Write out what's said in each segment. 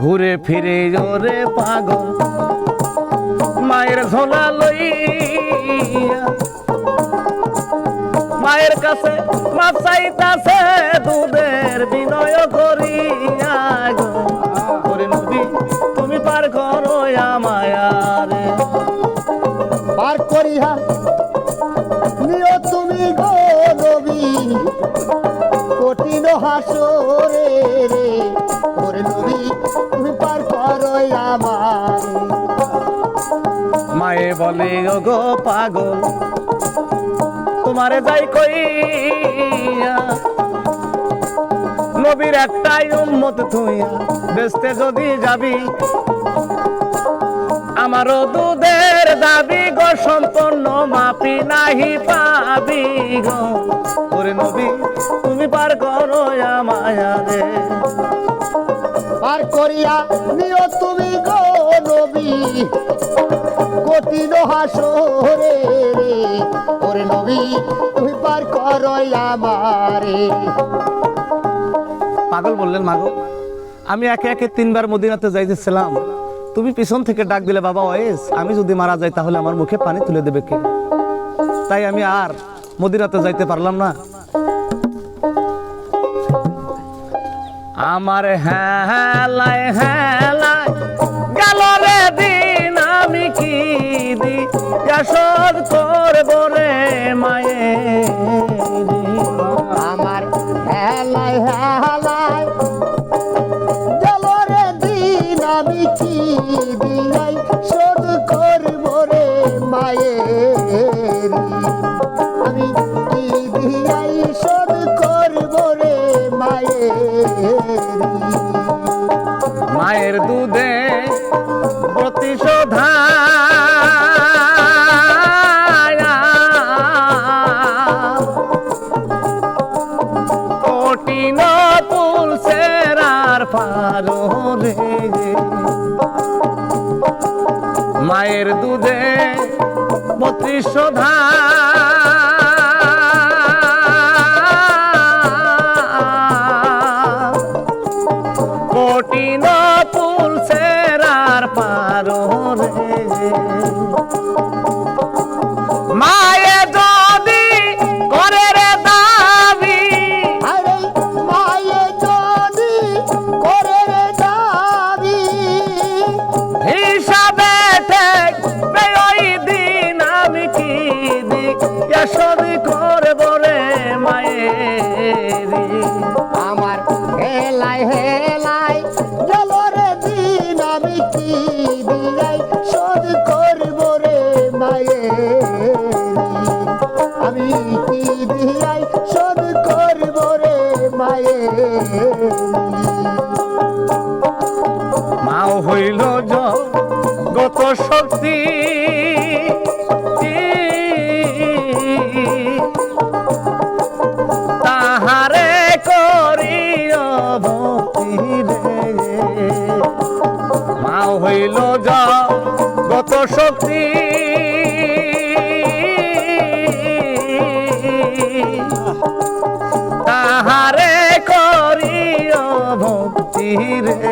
ঘুরে ফিরে ওরে পাগল। মায়ের ঝোলা লইয়া মায়ের কাছে মাপ চাইতাছে দুধের বিনয় করিয়া গো। ওরে নবী, তুমি পার করো মায়ারে পার করিয়া মায়ে বলে গো পাগল, তোমারে যাই কইয়া, নবীর একটাই উম্মত থুইয়া বেসতে যদি যাবি, আমারও দুধের দাবি গো সম্পন্ন মাপি নাহি পাবি গো। ওরে নবী, তুমি পার করো মায়া রে পার করিয়া নিও তুমি গো নবী। কঠিন হাসরে রে। ওরে নবী, তুমি পার করো আমারে। পাগল বললেন, মাগো, আমি একে একে তিনবার মদিনাতে যাইতেছিলাম। তুমি পিছন থেকে ডাক দিলে, বাবা ওয়েস আমি যদি মারা যাই, তাহলে আমার মুখে পানি তুলে দেবে কে? তাই আমি আর মদিনাতে যাইতে পারলাম না। আমার হ্যাঁ গেল রে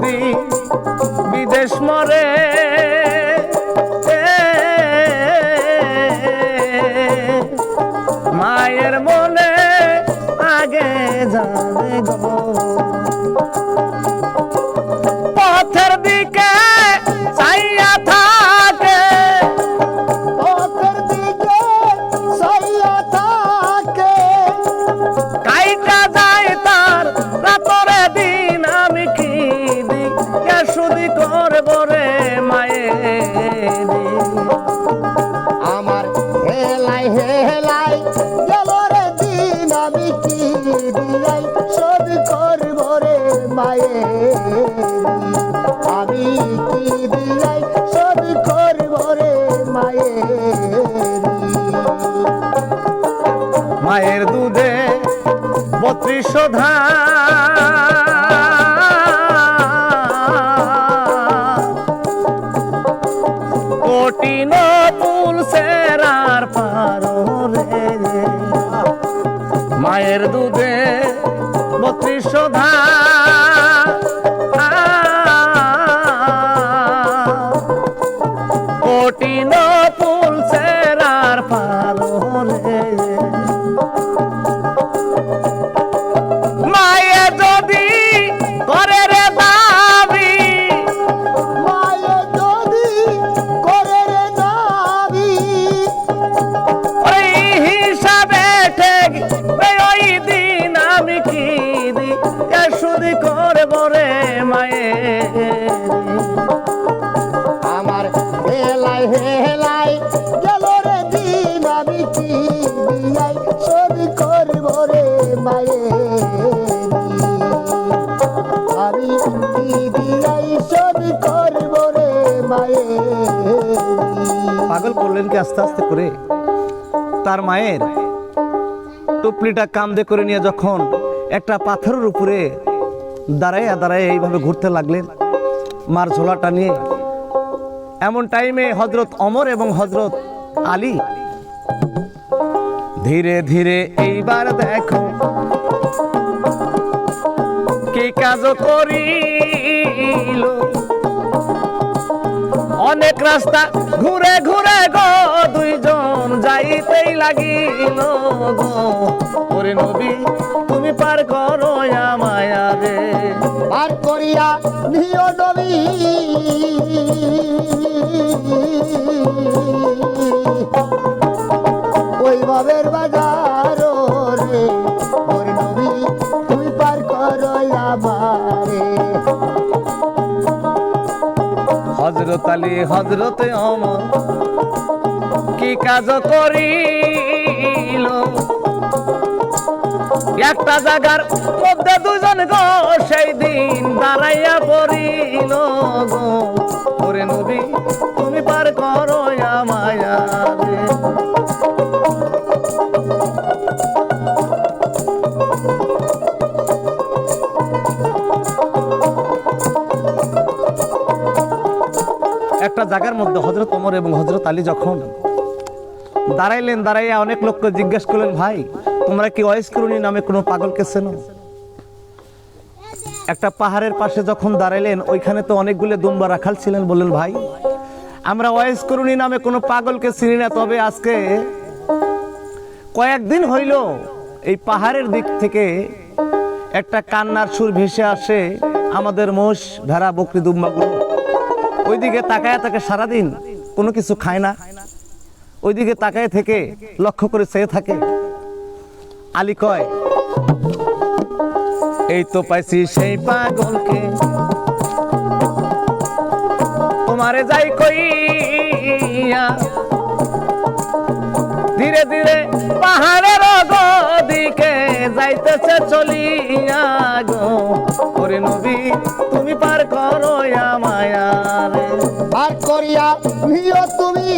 যদি বিদেশ মরে মায়ের মনে আগে যাবে গো। মায়ের করলেন কি, আস্তে আস্তে করে? তার মায়ের টুপলিটা কামদে করে নিয়ে যখন একটা পাথরের উপরে দাঁড়াইয়া দাঁড়ায় এইভাবে ঘুরতে লাগলেন, মার ঝোলাটা নিয়ে। এমন টাইমে হজরত অমর এবং হজরত আলী ধীরে ধীরে এইবার দেখো কি কাজ করিল। রাস্তা ঘুরে ঘুরে গো, দুইজন যাইতেই লাগিল গো। ওরে নবী, তুমি পার করো মায়া রে। আর করিয়া নিও নবী। ওই বাবের বাজার আলী হজরত অমর কি কাজ করিল? একটা জায়গার মধ্যে দুজন গো আলী যখন দাঁড়াইলেন, দাঁড়াইয়া অনেক লোককে জিজ্ঞেস করলেন, ভাই, তোমরা কি অয়েস্করুনি নামে কোনো পাগলকে চেনো? একটা পাহাড়ের পাশে যখন দাঁড়াইলেন, ওইখানে তো অনেকগুলো দুম্বা রাখাল ছিলেন, বললেন, ভাই, আমরা অয়েস্করুনি নামে কোনো পাগলকে চিনি না, তবে আজকে কয়েকদিন হইল এই পাহাড়ের দিক থেকে একটা কান্নার সুর ভেসে আসে আমাদের মোষ ভেড়া, বকরি, দুম্বাগুলো। ওইদিকে তাকায় তাকে সারাদিন কোনো কিছু খায় না। ওইদিকে তাকায় থেকে লক্ষ্য করে চেয়ে থাকে। আলী কয়, এই তো পাইছি সেই পাগলকে। তোমারে যাই কইয়া ধীরে ধীরে পাহাড়ের দিকে যাইতেছে চলিয়া গো। ওরে নবী আর করিয়া নিও তুমি।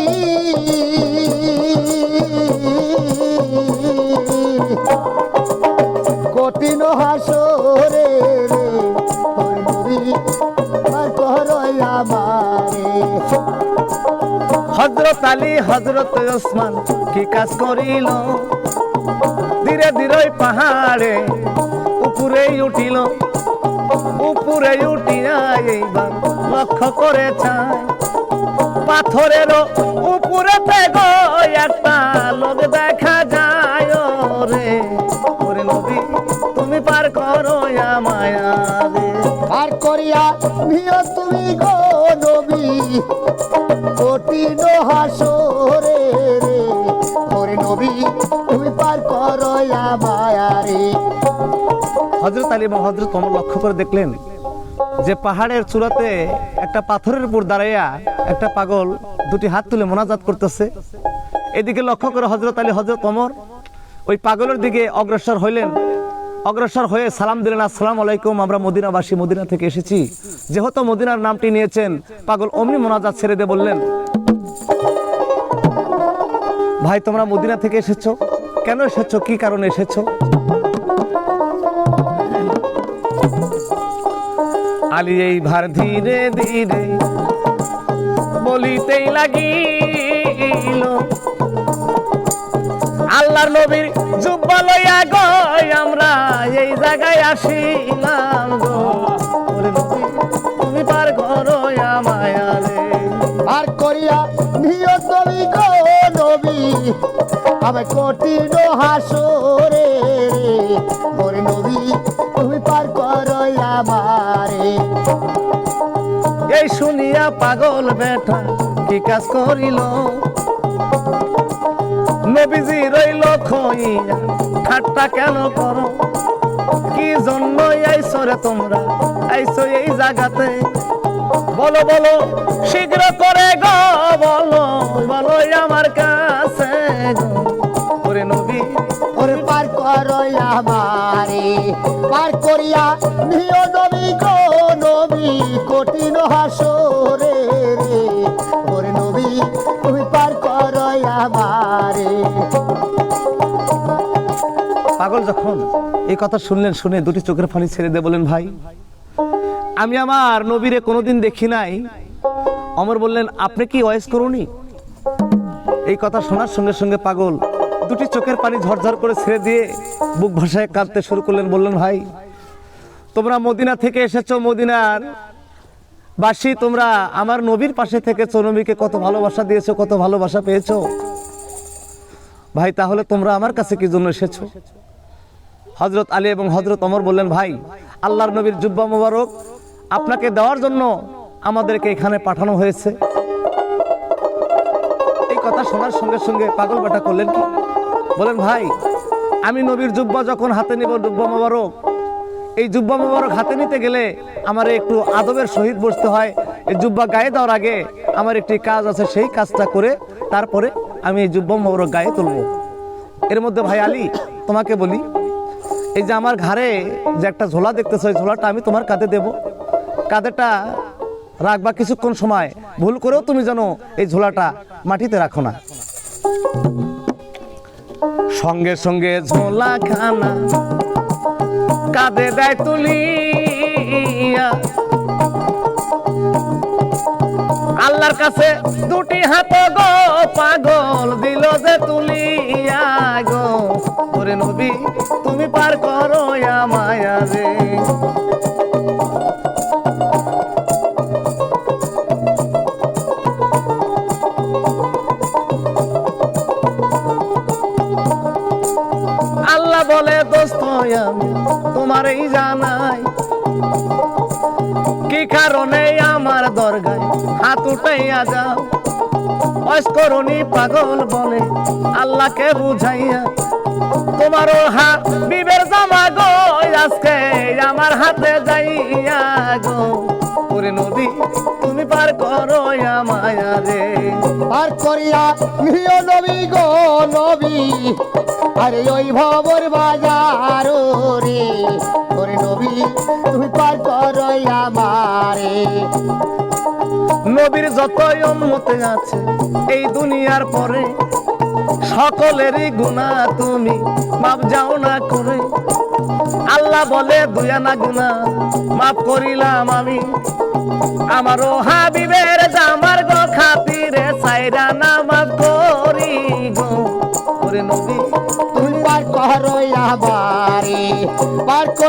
কঠিন হাসরে হজরত আলী হজরত ওসমান কি কাজ করিল? ধীরে ধীরে পাহাড়ে উপরে উঠিল। উপরে উঠিয়া এইবার লক্ষ্য করে চায় পাথরেরও উপরে আলী এবং হজরত লক্ষ্য করে দেখলেন যে পাহাড়ের চূড়াতে একটা পাথরের উপর দাঁড়াইয়া একটা পাগল দুটি হাত তুলে মোনাজাত করতেছে। এদিকে লক্ষ্য করে হজরত আলী হজরত অমর ওই পাগলের দিকে অগ্রসর হইলেন। অগ্রসর হয়ে সালাম দিলেন, আসসালাম আলাইকুম, আমরা মদিনাবাসী, মদিনা থেকে এসেছি। যেহেতু মদিনার নামটি নিয়েছেন, পাগল অমনি মোনাজাত ছেড়ে দিয়ে বললেন, ভাই, তোমরা মদিনা থেকে এসেছ? কেন এসেছ? কি কারণে এসেছ? আলী এই ভার ধীরে ধীরে বলিতেই লাগিল, আল্লাহর নবীর জুব্বা লইয়া গয় আমরা এই জায়গায় আসিলাম তুমি পার করো মায়ারে আর করিয়া নিও তুমি গো নবী, আমি কঠিন হাসরে শুনিয়া পাগল বেটা, কি কাজ করিল? নবীজি রইল খইয়া, ঠাট্টা কেন করো? কি জন্মই আইসো রে তোমরা আইসো এই জায়গাতে বলো বলো, শীঘ্র করে গো, বলো বলো আমার কাছে আমারে পার করিয়া নিয় নবী গো নবী, কঠিন হাসরে রে। ওরে নবী, তুমি পার করো আমারে। পাগল যখন এই কথা শুনলেন, শুনে দুটি চোখের পানি ছেড়ে দিয়ে বলেন ভাই, আমি আমার নবীরে কোনোদিন দেখি নাই। অমর বললেন, আপনি কি ওয়েস করুনি? এই কথা শোনার সঙ্গে সঙ্গে পাগল দুটি চোখের পানি ঝরঝর করে ছেড়ে দিয়ে বুক ভাষায় কাঁদতে শুরু করলেন, বললেন, ভাই, তোমরা মদিনা থেকে এসেছ, মদিনার বাসি, তোমরা আমার নবীর পাশে থেকে নবীকে কত ভালোবাসা দিয়েছ, কত ভালোবাসা পেয়েছ? ভাই, তাহলে তোমরা আমার কাছে কি জন্য এসেছ? হজরত আলী এবং হজরত অমর বললেন, ভাই, আল্লাহর নবীর জুব্বা মোবারক আপনাকে দেওয়ার জন্য আমাদেরকে এখানে পাঠানো হয়েছে। এই কথা শোনার সঙ্গে সঙ্গে পাগল বেটা করলেন কি? বলেন ভাই, আমি নবীর জুব্বা যখন হাতে নিব, জুব্বা মোবারক, এই জুব্বা মোবারক হাতে নিতে গেলে আমার একটু আদবের সহিত বসতে হয়। এই জুব্বা গায়ে দেওয়ার আগে আমার একটি কাজ আছে, সেই কাজটা করে তারপরে আমি এই জুব্বা মোবারক গায়ে তুলব। এর মধ্যে ভাই আলী, তোমাকে বলি, এই যে আমার ঘাড়ে যে একটা ঝোলা দেখতেছো, এই ঝোলাটা আমি তোমার কাঁধে দেব। কাঁধেটা রাখবা কিছুক্ষণ সময়, ভুল করেও তুমি যেন এই ঝোলাটা মাটিতে রাখো না। সঙ্গে সঙ্গে ঝোলা খানা কাঁধে দেয় তুলিয়া। আল্লাহর কাছে দুটি হাত গো, পাগল দিল যে তুলিয়া গো। ওরে নবী, তুমি পার করো মায়া রে। আমি তোমার এই জানাই। কি কারণে আমার দরগায় হাত উঠাইয়া যাও? অস্করণী পাগল বলে আল্লাহকে বুঝাইয়া, তোমারও হাত বিবের জামা গো, আজকে আমার হাতে যাইয়া গো। ওরে নদী তুমি পার করো মায়া রে। পার করিয়া নিও নবী গো নবী। আরে ওই ভবর বাজার রে ওরে নবী, তুমি পার করো আমারে। নবীর যতই উন্মতে আছে এই দুনিয়ার পরে, সকলেরই গুণা তুমি মাপ যাও না করে। আল্লাহ বলে দুয়ানা গুণা মাফ করিলাম আমি। আমারও হাবিবের জামার গো খাতিরে সাইরা না মাফ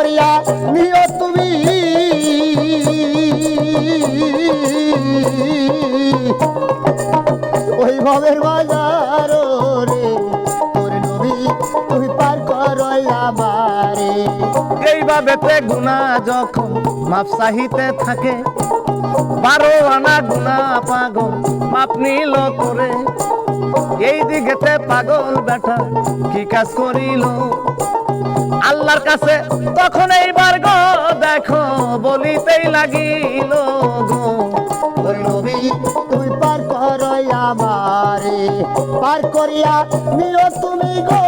করিয়া নিও তুমি। ওই ভবের বাজার রে ওরে নবী তুমি পার করো আমারে। এইভাবে গুণা যখন মাপ চাহিতে থাকে, বারো আনা গুনা পাগল মাপ নিল করে এই দিকেতে পাগল বেটা, কি কাজ করিল? আল্লাহর কাছে তখন এইবার গো দেখো বলিতেই লাগিল গো। নবী তুমি পার করো আমারে পার করিয়া নিও তুমি গো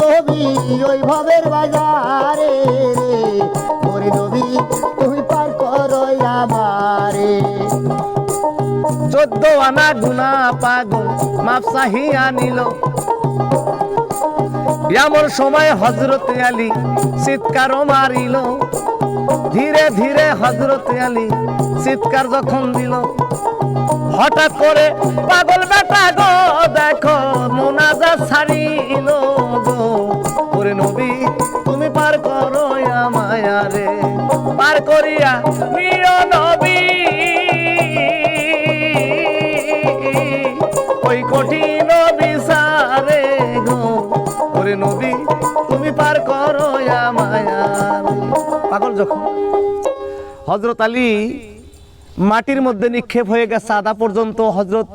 নবী ওই ভবের বাজারে রে। ওরে নবী তুমি পার করো আমারে। চোদ্দ আনা গুনা পাগল মাপ চাহিয়া নিল। এমন সময় হজরত আলী চিৎকারও মারিল। ধীরে ধীরে হজরত আলী চিৎকার যখন দিল, হঠাৎ করে, পাগল বেটা গো, দেখো, মোনাজা ছাড়িল গো। ওরে নবী, তুমি পার করো মায়ারে পার করিয়া নিয় নবী। ওই কঠিন যখন হজরত আলী মাটির মধ্যে নিক্ষেপ হয়ে গেছে আদা পর্যন্ত। হজরত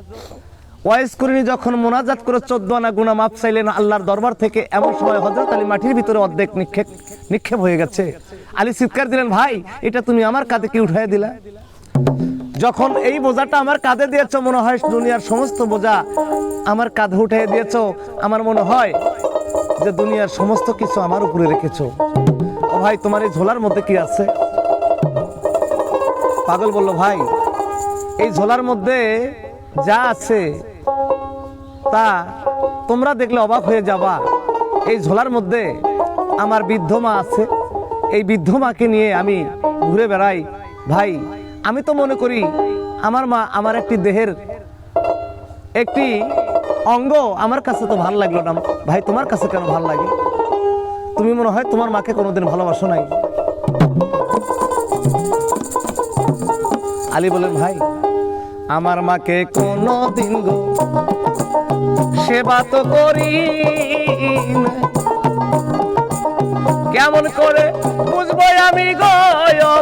ওয়াইস করিনি যখন মোনাজাত করে চোদ্দ আনা গুনা মাপ চাইলেন আল্লাহর দরবার থেকে, এমন সময় হজরত আলী মাটির ভিতরে অর্ধেক নিক্ষেপ নিক্ষেপ হয়ে গেছে। আলী চিৎকার দিলেন, ভাই, এটা তুমি আমার কাঁধে কি উঠাই দিলা? যখন এই বোঝাটা আমার কাঁধে দিয়েছ, মনে হয় দুনিয়ার সমস্ত বোঝা আমার কাঁধে উঠে দিয়েছ। আমার মনে হয় যে দুনিয়ার সমস্ত কিছু আমার উপরে রেখেছো। ভাই, তোমার এই ঝোলার মধ্যে কি আছে? পাগল বলল, ভাই, এই ঝোলার মধ্যে যা আছে তা তোমরা দেখলে অবাক হয়ে যাবা। এই ঝোলার মধ্যে আমার বৃদ্ধ মা আছে। এই বৃদ্ধ মাকে নিয়ে আমি ঘুরে বেড়াই। ভাই, আমি তো মনে করি আমার মা আমার একটি দেহের একটি অঙ্গ আমার কাছে তো ভালো লাগল না। ভাই, তোমার কাছে কেন ভালো লাগে? তুমি মনে হয় তোমার মাকে কোনোদিন ভালোবাসো নাই? আলী বলেন, ভাই, আমার মাকে কোনো দিন গো সেবা তো করি কেমন করে বুঝব আমি গো?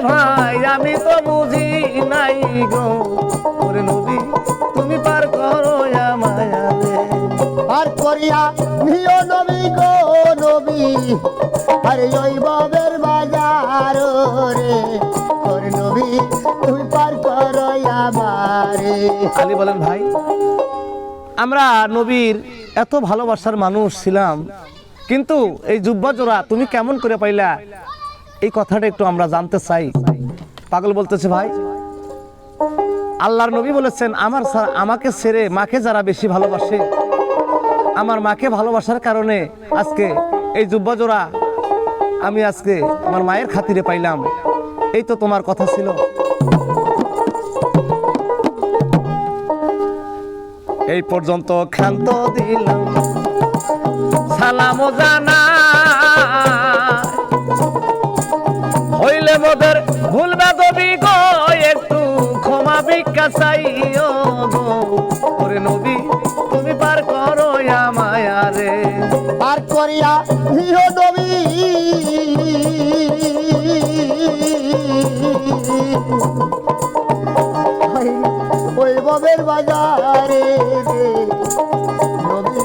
ভাই, আমি তো বুঝি নাই গো। ওরে নদী তুমি পার করো করিয়া নিও নবী গো নবী, আরে ওই বাজার রে, ওরে নবী তুমি পার করো আমারে আলী বলেন ভাই, আমরা নবীর এত ভালোবাসার মানুষ ছিলাম, কিন্তু এই জুব্বা জোড়া তুমি কেমন করে পাইলা? এই কথাটা একটু আমরা জানতে চাই। পাগল বলতেছে ভাই, আল্লাহর নবী বলেছেন, আমার আমাকে ছেড়ে মাকে যারা বেশি ভালোবাসে আমার মাকে ভালোবাসার কারণে আজকে এই জুব্বা জোড়া আমি আজকে আমার মায়ের খাতিরে পাইলাম। এই তো তোমার কথা ছিল। এই পর্যন্ত ক্ষান্ত দিলাম। সালাম জানা গো ওরে নবী তুমি পার করো মায়ারে পার করিয়া নিও নবী। ওই বাজারে রে। নবী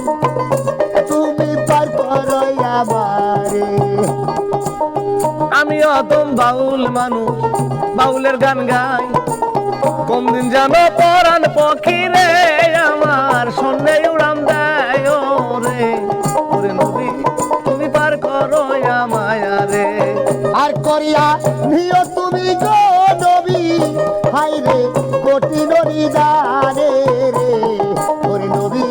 তুমি পার করো আমারে আমি অদম বাউল মানুষ বাউলের গান গাই। কোন দিন জানো পরাণ পক্ষী রে আমার সন্ধ্যে উড়াম দেয় রে। ওরে নবী তুমি পার করো মায়া রে। আর করিয়া নিও তুমি গো নবী। হাই রে কোটি নদী দানে রে। ওরে নবী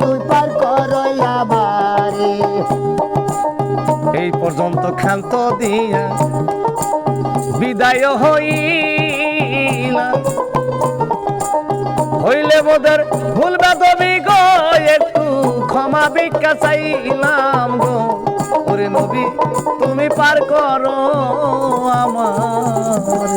তুই পার করো আমারে এই পর্যন্ত ক্ষান্ত দিয়া বিদায় হইলা হইলে মোদের ভুল বাদবি গো, একটু ক্ষমা ভিক্ষা চাইলাম গো। ওরে নবী, তুমি পার করো আমার।